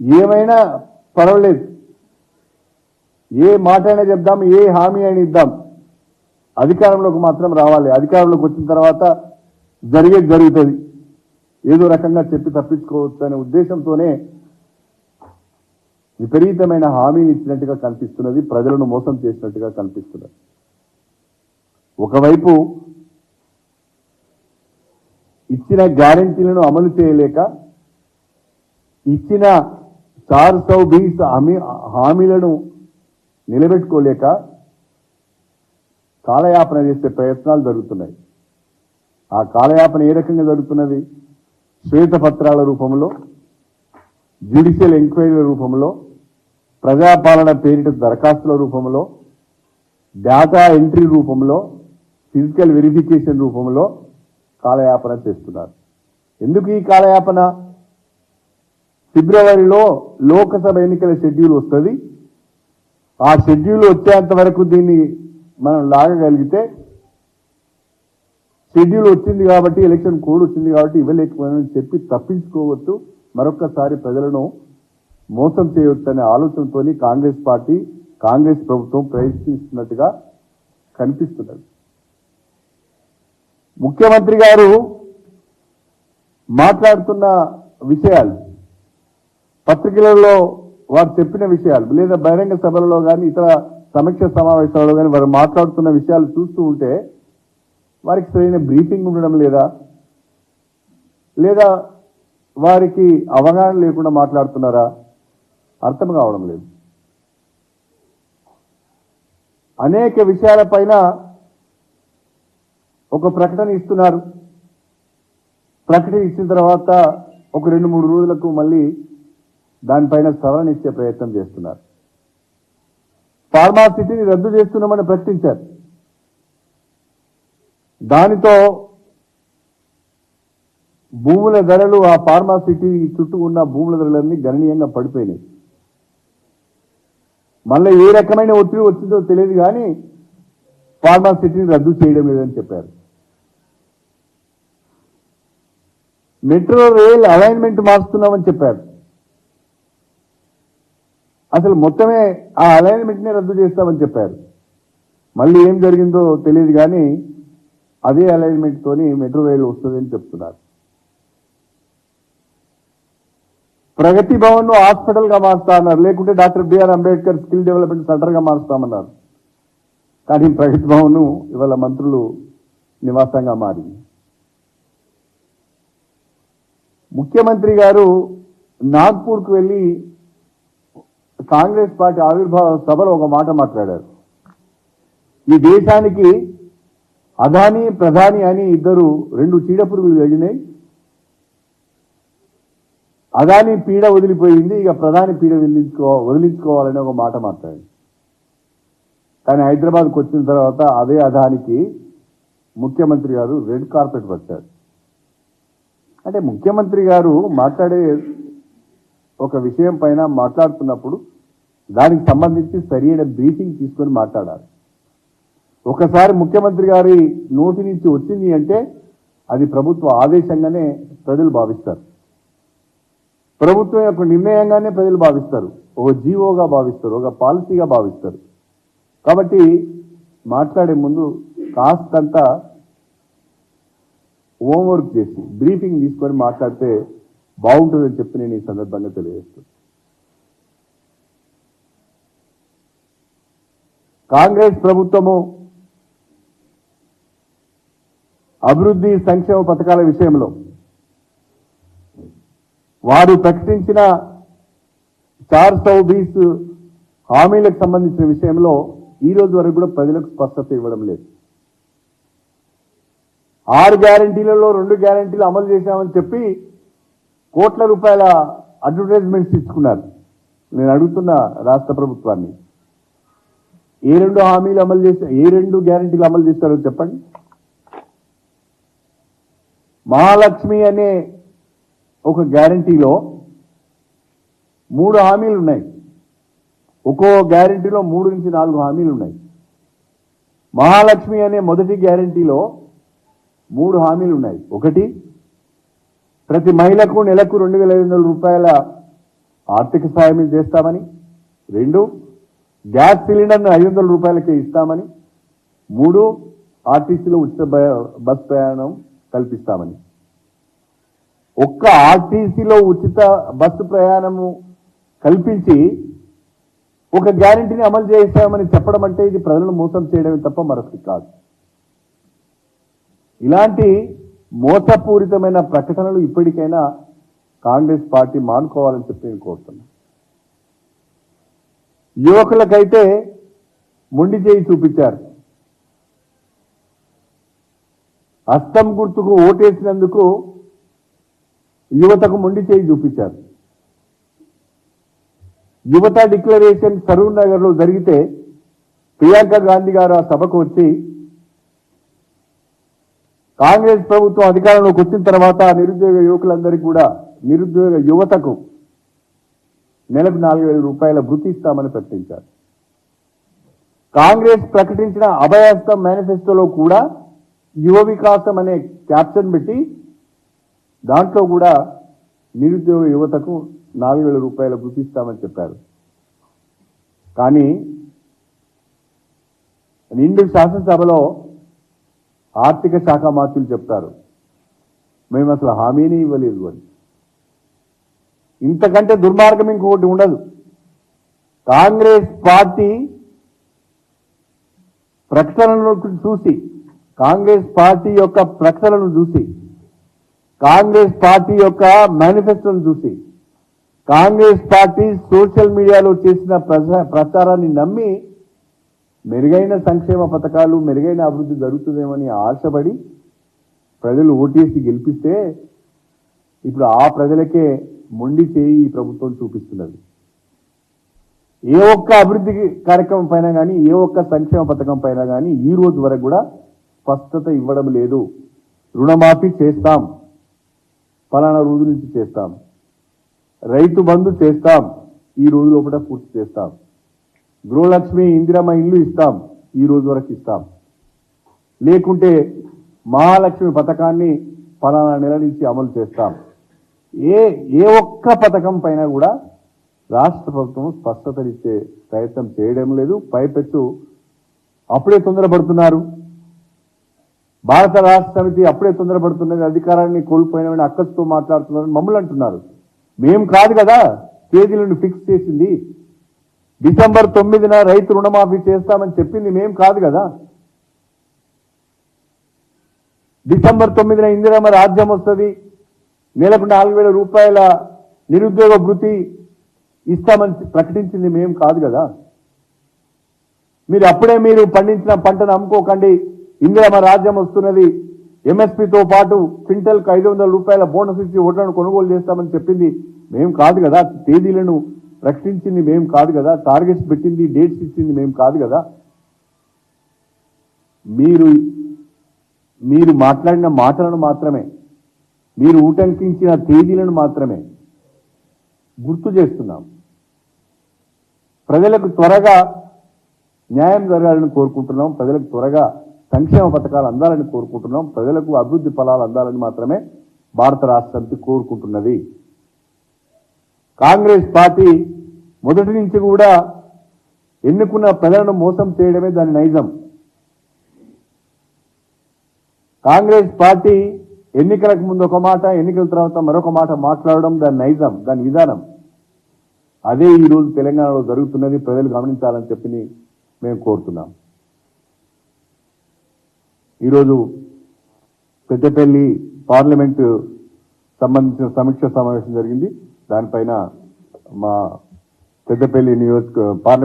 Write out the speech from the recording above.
ఏమైనా పర్వాలేదు. ఏ మాట అయినా చెప్దాం ఏ హామీ అయినా ఇద్దాం. అధికారంలోకి మాత్రం రావాలి. అధికారంలోకి వచ్చిన తర్వాత జరిగేది జరుగుతుంది. ఏదో రకంగా చెప్పి తప్పించుకోవచ్చు అనే ఉద్దేశంతోనే విపరీతమైన హామీని ఇచ్చినట్టుగా కనిపిస్తున్నది ప్రజలను మోసం చేసినట్టుగా కనిపిస్తున్నది. ఒకవైపు ఇచ్చిన గ్యారంటీలను అమలు చేయలేక ఇచ్చిన స్టార్ సౌ బీస్ హామీ హామీలను నిలబెట్టుకోలేక కాలయాపన చేసే ప్రయత్నాలు జరుగుతున్నాయి. ఆ కాలయాపన ఏ రకంగా జరుగుతున్నది? శ్వేతపత్రాల రూపంలో జ్యుడిషియల్ ఎంక్వైరీల రూపంలో ప్రజాపాలన పేరిట దరఖాస్తుల రూపంలో డేటా ఎంట్రీ రూపంలో ఫిజికల్ వెరిఫికేషన్ రూపంలో కాలయాపన చేస్తున్నారు. ఎందుకు ఈ కాలయాపన? ఫిబ్రవరిలో లోకసభ ఎన్నికల షెడ్యూల్ వస్తుంది. ఆ షెడ్యూల్ వచ్చేంత వరకు దీన్ని మనం లాగగలిగితే షెడ్యూల్ వచ్చింది కాబట్టి ఎలక్షన్ కోడ్ వచ్చింది కాబట్టి ఇవ్వలేకపోయామని చెప్పి తప్పించుకోవచ్చు. మరొకసారి ప్రజలను మోసం చేయొచ్చనే ఆలోచనతో కాంగ్రెస్ పార్టీ కాంగ్రెస్ ప్రభుత్వం ప్రయత్నిస్తున్నట్టుగా కనిపిస్తున్నది. ముఖ్యమంత్రి గారు మాట్లాడుతున్న విషయాలు పత్రికలలో వారు చెప్పిన విషయాలు లేదా బహిరంగ సభలలో కానీ ఇతర సమీక్ష సమావేశాలలో కానీ వారు మాట్లాడుతున్న విషయాలు చూస్తూ ఉంటే వారికి సరైన బ్రీఫింగ్ ఉండడం లేదా లేదా వారికి అవగాహన లేకుండా మాట్లాడుతున్నారా అర్థం కావడం లేదు. అనేక విషయాలపైన ఒక ప్రకటన ఇస్తున్నారు. ప్రకటన ఇచ్చిన తర్వాత ఒక రెండు మూడు రోజులకు మళ్ళీ దానిపైన సవరణ ఇచ్చే ప్రయత్నం చేస్తున్నారు. ఫార్మాసిటీని రద్దు చేస్తున్నామని ప్రకటించారు. దానితో భూముల ధరలు ఆ ఫార్మాసిటీ చుట్టూ ఉన్న భూముల ధరలన్నీ గణనీయంగా పడిపోయినాయి. మళ్ళీ ఏ రకమైన ఒత్తిడి వచ్చిందో తెలియదు కానీ ఫార్మాసిటీని రద్దు చేయడం లేదని చెప్పారు. మెట్రో రైల్ అలైన్మెంట్ మారుస్తున్నామని చెప్పారు. అసలు మొత్తమే ఆ అలైన్మెంట్ని రద్దు చేస్తామని చెప్పారు. మళ్ళీ ఏం జరిగిందో తెలియదు కానీ అదే అలైన్మెంట్తో మెట్రో రైలు వస్తుందని చెప్తున్నారు. ప్రగతి భవన్ను హాస్పిటల్ మారుస్తా అన్నారు లేకుంటే doctor BR Ambedkar skill development సెంటర్గా మారుస్తామన్నారు. కానీ ప్రగతి భవన్ ఇవాళ మంత్రులు నివాసంగా మారింది. ముఖ్యమంత్రి గారు నాగ్పూర్కు వెళ్ళి కాంగ్రెస్ పార్టీ ఆవిర్భావ సభలో ఒక మాట మాట్లాడారు. ఈ దేశానికి అదాని ప్రధాని అని ఇద్దరు రెండు చీడపురుగులు జరిగినాయి అదాని పీడ వదిలిపోయింది ఇక ప్రధాని పీడ వదిలించుకో వదిలించుకోవాలని ఒక మాట మాట్లాడింది కానీ హైదరాబాద్కు వచ్చిన తర్వాత అదే అదానికి ముఖ్యమంత్రి గారు రెడ్ కార్పెట్ పట్టారు. అంటే ముఖ్యమంత్రి గారు మాట్లాడే ఒక విషయం పైన మాట్లాడుతున్నప్పుడు దానికి సంబంధించి సరైన బ్రీఫింగ్ తీసుకొని మాట్లాడాలి. ఒకసారి ముఖ్యమంత్రి గారి నోటి నుంచి వచ్చింది అంటే అది ప్రభుత్వ ఆదేశంగానే ప్రజలు భావిస్తారు. ప్రభుత్వం యొక్క నిర్ణయంగానే ప్రజలు భావిస్తారు. ఒక జీవోగా భావిస్తారు ఒక పాలసీగా భావిస్తారు. కాబట్టి మాట్లాడే ముందు కాస్తంత హోంవర్క్ చేసి బ్రీఫింగ్ తీసుకొని మాట్లాడితే బాగుంటుందని చెప్పి నేను ఈ సందర్భంగా తెలియజేస్తున్నాను. కాంగ్రెస్ ప్రభుత్వము అభివృద్ధి సంక్షేమ పథకాల విషయంలో వారు ప్రకటించిన చార్ సౌ బీస్ హామీలకు సంబంధించిన విషయంలో ఈ రోజు వరకు కూడా ప్రజలకు స్పష్టత ఇవ్వడం లేదు. ఆరు గ్యారంటీలలో రెండు గ్యారంటీలు అమలు చేశామని చెప్పి కోట్ల రూపాయల అడ్వర్టైజ్మెంట్స్ ఇచ్చుకున్నారు నేను అడుగుతున్న రాష్ట్ర ప్రభుత్వాన్ని. ఏ రెండు హామీలు అమలు చేస్తే ఏ రెండు గ్యారంటీలు అమలు చేస్తారో చెప్పండి. మహాలక్ష్మి అనే ఒక గ్యారంటీలో మూడు హామీలు ఉన్నాయి. ఒక్కో గ్యారంటీలో మూడు నుంచి నాలుగు హామీలు ఉన్నాయి. మహాలక్ష్మి అనే మొదటి గ్యారంటీలో మూడు హామీలు ఉన్నాయి. ఒకటి ప్రతి మహిళకు నెలకు రెండు వేల ఐదు వందల రూపాయల ఆర్థిక సాయం చేస్తామని రెండు గ్యాస్ సిలిండర్ను ఐదు వందల రూపాయలకే ఇస్తామని మూడు ఆర్టీసీలో ఉచిత బస్ ప్రయాణం కల్పిస్తామని. ఒక్క ఆర్టీసీలో ఉచిత బస్సు ప్రయాణము కల్పించి ఒక గ్యారంటీని అమలు చేశామని చెప్పడం అంటే ఇది ప్రజలను మోసం చేయడమే తప్ప మరొకటి కాదు. ఇలాంటి మోసపూరితమైన ప్రకటనలు ఇప్పటికైనా కాంగ్రెస్ పార్టీ మానుకోవాలని చెప్పి నేను కోరుతున్నా. యువకులకైతే మొండి చేయి చూపించారు. అస్తం గుర్తుకు ఓటేసినందుకు యువతకు మొండి చేయి చూపించారు. యువత డిక్లరేషన్ సరూర్ నగర్లో జరిగితే ప్రియాంక గాంధీ గారు ఆ సభకు వచ్చి కాంగ్రెస్ ప్రభుత్వం అధికారంలోకి వచ్చిన తర్వాత నిరుద్యోగ యువకులందరికీ కూడా నిరుద్యోగ యువతకు నెలకు నాలుగు వేల రూపాయల భృతి ఇస్తామని ప్రకటించారు. కాంగ్రెస్ ప్రకటించిన అభయస్తం మేనిఫెస్టోలో కూడా యువ వికాసం అనే క్యాప్షన్ పెట్టి దాంట్లో కూడా నిరుద్యోగ యువతకు నాలుగు వేల రూపాయల భృతి ఇస్తామని చెప్పారు. కానీ నిండు శాసనసభలో ఆర్థిక శాఖ మంత్రులు చెప్తారు. మేము అసలు హామీని ఇవ్వలేదు అని. ఇంతకంటే దుర్మార్గం ఇంకొకటి ఉండదు. కాంగ్రెస్ పార్టీ ప్రకటనలను చూసి కాంగ్రెస్ పార్టీ యొక్క ప్రకటనలను చూసి కాంగ్రెస్ పార్టీ యొక్క మేనిఫెస్టోను చూసి కాంగ్రెస్ పార్టీ సోషల్ మీడియాలో చేసిన ప్రచారాన్ని నమ్మి మెరుగైన సంక్షేమ పథకాలు మెరుగైన అభివృద్ధి జరుగుతుందేమని ఆశపడి ప్రజలు ఓటేసి గెలిపిస్తే ఇప్పుడు ఆ ప్రజలకే మొండి చేయి ఈ ప్రభుత్వం చూపిస్తున్నది. ఏ ఒక్క అభివృద్ధి కార్యక్రమం పైన కానీ ఏ ఒక్క సంక్షేమ పథకం పైన కానీ ఈ రోజు వరకు కూడా స్పష్టత ఇవ్వడం లేదు. రుణమాఫీ చేస్తాం. ఫలానా రోజు నుంచి చేస్తాం. రైతు బంధు చేస్తాం. ఈ రోజు లోపల పూర్తి చేస్తాం. గృహలక్ష్మి ఇందిరమ్మ ఇల్లు ఇస్తాం ఈ రోజు వరకు ఇస్తాం. లేకుంటే మహాలక్ష్మి పథకాన్ని ఫలానా నెల నుంచి అమలు చేస్తాం. ఏ ఏ ఒక్క పథకం పైన కూడా రాష్ట్ర ప్రభుత్వం స్పష్టతనిచ్చే ప్రయత్నం చేయడం లేదు. పైపెచ్చు అప్పుడే తొందరపడుతున్నారు. భారత రాష్ట్ర సమితి అప్పుడే తొందరపడుతున్నది అధికారాన్ని కోల్పోయినామని అక్కస్తో మాట్లాడుతున్నారని మమ్మల్ని అంటున్నారు. మేం కాదు కదా తేదీలను ఫిక్స్ చేసింది. డిసెంబర్ తొమ్మిదిన రైతు రుణమాఫీ చేస్తామని చెప్పింది మేం కాదు కదా. డిసెంబర్ తొమ్మిదిన ఇందిరమ్మ రాజ్యం వస్తుంది. నెలకు నాలుగు వేల రూపాయల నిరుద్యోగ భృతి ఇస్తామని ప్రకటించింది మేం కాదు కదా. మీరు అప్పుడే మీరు పండించిన పంటను అమ్ముకోకండి. ఇందిరమ్మ రాజ్యం వస్తున్నది. ఎంఎస్పితో పాటు క్వింటల్కు ఐదు వందల రూపాయల బోనస్ ఇచ్చి ఓట్లను కొనుగోలు చేస్తామని చెప్పింది మేం కాదు కదా. తేదీలను ప్రకటించింది మేం కాదు కదా టార్గెట్స్ పెట్టింది డేట్స్ ఇచ్చింది మేం కాదు కదా. మీరు మీరు మాట్లాడిన మాటలను మాత్రమే మీరు ఊటంకించిన తేదీలను మాత్రమే గుర్తు చేస్తున్నాం. ప్రజలకు త్వరగా న్యాయం జరగాలని కోరుకుంటున్నాం ప్రజలకు త్వరగా సంక్షేమ పథకాలు అందాలని కోరుకుంటున్నాం ప్రజలకు అభివృద్ధి ఫలాలు అందాలని మాత్రమే భారత రాష్ట్రానికి కోరుకుంటున్నది. కాంగ్రెస్ పార్టీ మొదటి నుంచి కూడా ఎన్నుకున్న ప్రజలను మోసం చేయడమే దాని నైజం. కాంగ్రెస్ పార్టీ ఎన్నికలకు ముందు ఒక మాట ఎన్నికల తర్వాత మరొక మాట మాట్లాడడం దాని నైజం దాని విధానం. అదే ఈ రోజు తెలంగాణలో జరుగుతున్నది ప్రజలు గమనించాలని చెప్పి మేము కోరుతున్నాం. ఈరోజు పెద్దపల్లి పార్లమెంటు సంబంధించిన సమీక్ష సమావేశం జరిగింది. దానిపైన మా పెద్దపల్లి నియోజక పార్లమెంట్